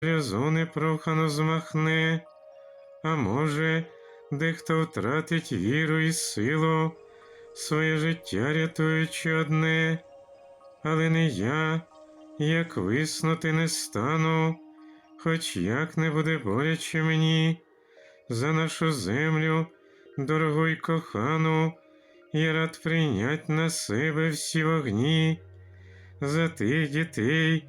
Рязу непрохано змахне, а може, дехто втратить віру і силу, своє життя рятуючи одне, але не я, як виснути не стану, хоч як не буде боляче мені, за нашу землю, дорогу й кохану, я рад прийнять на себе всі вогні, за тих дітей,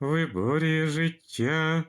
виборює життя.